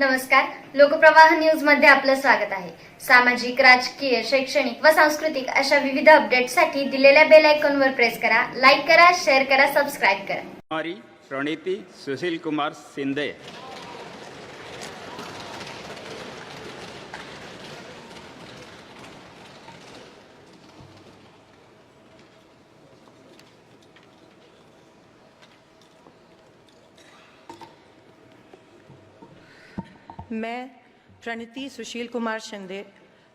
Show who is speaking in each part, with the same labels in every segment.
Speaker 1: नमस्कार. लोकप्रवाह न्यूजमध्ये आपलं स्वागत आहे. सामाजिक राजकीय शैक्षणिक व सांस्कृतिक अशा विविध अपडेटसाठी दिलेल्या बेल आयकॉनवर प्रेस करा लाईक करा शेअर करा सबस्क्राईब करा.
Speaker 2: प्रणिती सुशील कुमार शिंदे.
Speaker 3: मैं प्रणति सुशील कुमार शिंदे,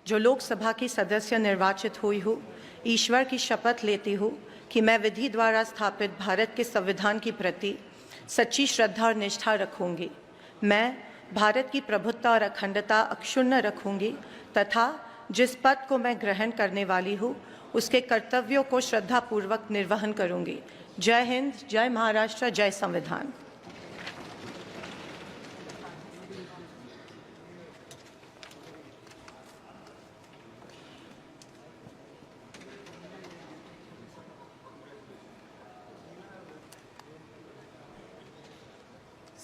Speaker 3: जो लोकसभा की सदस्य निर्वाचित हुई हूँ, ईश्वर की शपथ लेती हूँ कि मैं विधि द्वारा स्थापित भारत के संविधान के प्रति सच्ची श्रद्धा और निष्ठा रखूँगी। मैं भारत की प्रभुत्ता और अखंडता अक्षुण्ण रखूँगी तथा जिस पद को मैं ग्रहण करने वाली हूँ, उसके कर्तव्यों को श्रद्धापूर्वक निर्वहन करूँगी। जय हिंद, जय महाराष्ट्र, जय संविधान।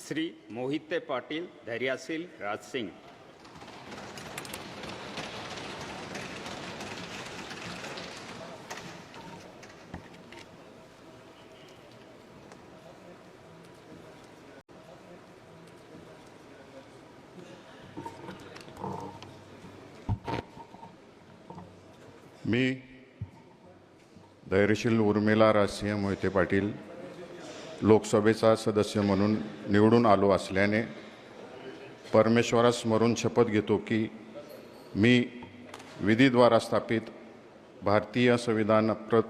Speaker 2: श्री मोहिते पाटील धैर्यशील राजसिंग
Speaker 4: मी धैर्यशील उर्मिला राजसिंह मोहिते पाटील लोकसभेचा सदस्य म्हणून निवडून आलो असल्याने परमेश्वरास स्मरून शपथ घेतो की मी विधीद्वारा स्थापित भारतीय संविधानप्रत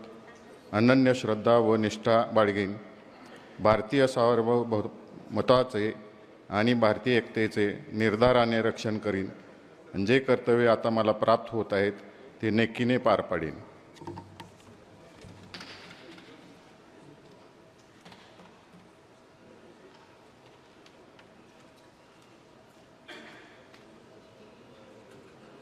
Speaker 4: अनन्य श्रद्धा व निष्ठा बाळगेन. भारतीय सार्वभौमताचे आणि भारतीय एकतेचे निर्धाराने रक्षण करीन. जे कर्तव्य आता मला प्राप्त होत आहेत ते नेकीने पार पाडेन.